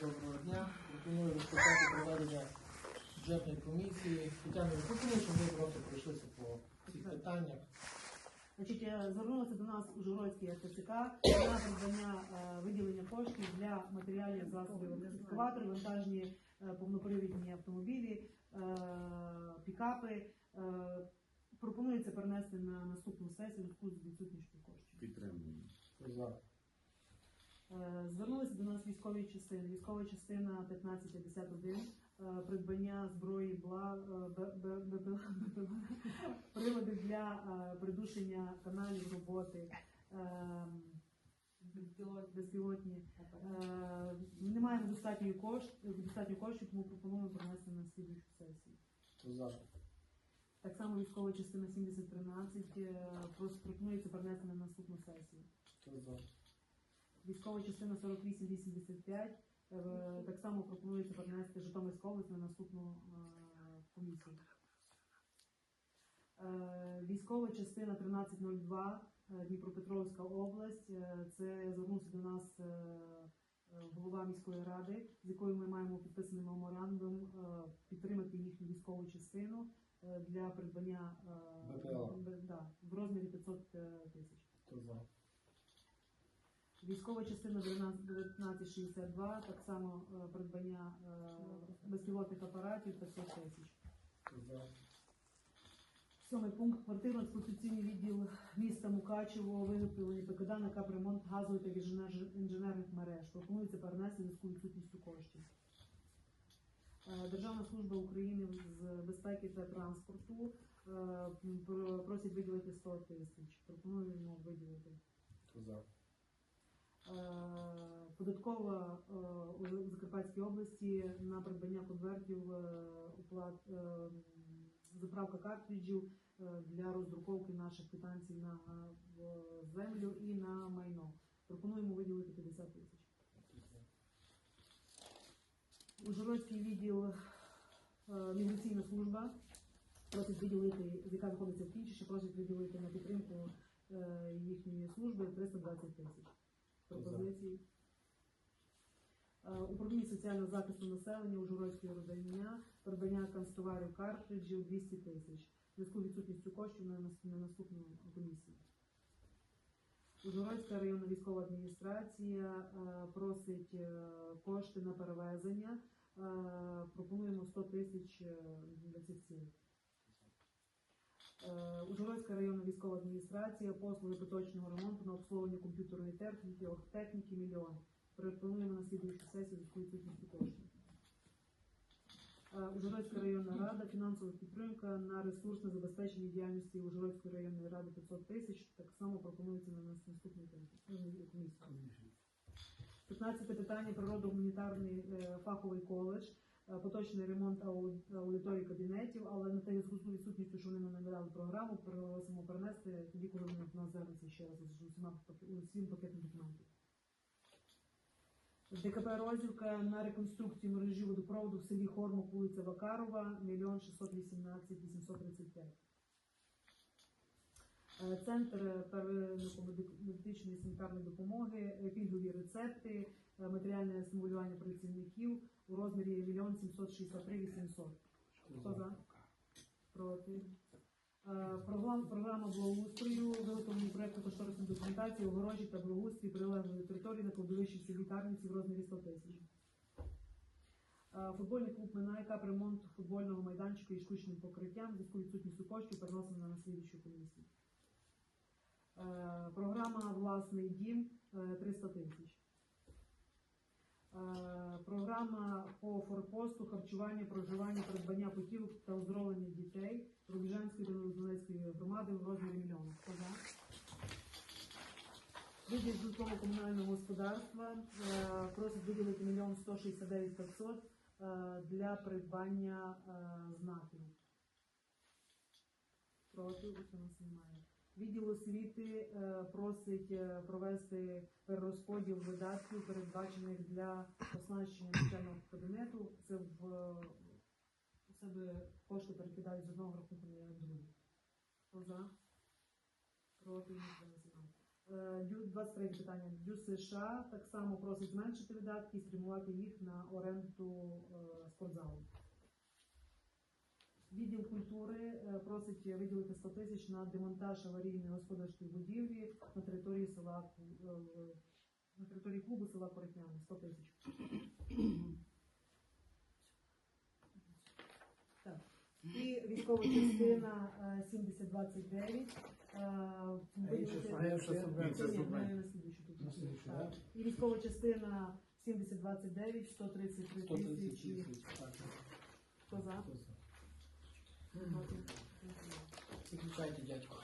доброго дня. Пропоную розпочати проведення бюджетної комісії. Тетяна, я пропоную, щоб ми просто пройшлися по цих питаннях. Значить, е, звернулося до нас Ужгородський РТЦК на придбання е, виділення коштів для матеріалів засобів екскаватори, вантажні е, повнопривідні автомобілі, пікапи. Пропонується перенести на наступну сесію в з відсутністю коштів. Підтримуємо. Е, Звернулися до нас військові частини. Військова частина 1551, е, придбання зброї бла, е, прилади для придушення каналів роботи. Безпілотні. Е, Не маємо достатньо коштів, коштів, тому пропонуємо принести на слідуючу сесію. Так само військова частина 7013 е, просто пропонується перенести на наступну сесію. Військова частина 4885. е, Так само пропонується перенести Житомирську область на наступну е, комісію. Е, Військова частина 1302 е, Дніпропетровська область. Це звернувся до нас голова міської ради, з якою ми маємо підписаний меморандум підтримати їхню військову частину для придбання в розмірі 500 тисяч. Військова частина 1962, так само е, придбання е, безпілотних апаратів 500 тисяч. Сьомий пункт квартирно-експлуатаційний відділ міста Мукачево, виготовлення ПКД на капремонт газових та інженерних мереж. Пропонується перенести зв'язку відсутністю коштів. Е, Державна служба України з безпеки та транспорту просить виділити 100 тисяч. Пропонуємо виділити. За? Е, Податкова е, у Закарпатській області на придбання конвертів уплат е, заправка картриджів для роздруковки наших квитанцій на землю і на майно. Пропонуємо виділити 50 тисяч. Ужгородський відділ міграційна служба просить виділити, яка знаходиться в Кінчіші, просить виділити на підтримку їхньої служби 320 тисяч пропозицій. Е, Управління соціального захисту населення Ужгородської родання, придбання канцтоварів картриджів 200 тисяч. Зв'язку відсутністю коштів на, на наступну комісію. Ужгородська районна військова адміністрація е, просить е, кошти на перевезення. Пропонуємо 100 тисяч для цих цілей. Е, Ужгородська районна військова адміністрація, послуги поточного ремонту на обслуговування комп'ютерної техніки, оргтехніки мільйон. Пропонуємо на слідуючу сесію відсутністю коштів. Е, Ужгородська районна рада, фінансова підтримка на ресурсне забезпечення діяльності Ужгородської районної ради 500 тисяч. Так само пропонується на нас наступну комісію. 15 питання природо-гуманітарний е, фаховий коледж, поточний ремонт аудиторії кабінетів, але на те відсутністю, що вони нам надали програму, просимо перенести тоді, коли вони нас звернуться ще раз з усім пакетом документів. ДКП Розівка на реконструкцію мережі водопроводу в селі Хормок, вулиця Вакарова, 1 618 835. Е, Центр первинно-медичної санітарної допомоги, е, рецепти, е, матеріальне стимулювання працівників у розмірі 1 763 800. Хто за? Проти. Е, Програма, благоустрою, виготовлення проєкту кошторисної документації, огорожі та благоустрій прилеглої території на кладовищі селі в розмірі 100 тисяч. Е, Футбольний клуб Минайка, ремонт футбольного майданчика і штучним покриттям, зв'язку відсутністю коштів переносимо на слідчу комісію. Е, Програма Власний дім е, 300 тисяч. Е, Програма по форпосту, харчування, проживання, придбання путівок та оздоровлення дітей Рубіжанської та Новодонецької громади в розмірі мільйона. Хто за? Житлово-комунального господарства е, просить виділити мільйон 169 500 е, для придбання е, знаків. Проти у нас немає. Відділ освіти е, просить е, провести перерозподіл видатків, передбачених для оснащення навчального кабінету. Це в у себе кошти перекидають з одного рахунку на другий. Хто за? Проти? Е, Дю 23 питання. Дю США так само просить зменшити видатки і спрямувати їх на оренду е, спортзалу. Відділ культури е, просить виділити 100 тисяч на демонтаж аварійної господарської будівлі на території села е, на території клубу села Коротняни. 100 тисяч. Так. І військова частина е, 7029. е? І військова частина 7029, 133 130 тисячі. Хто за? Хто за? Виключайте, дядько.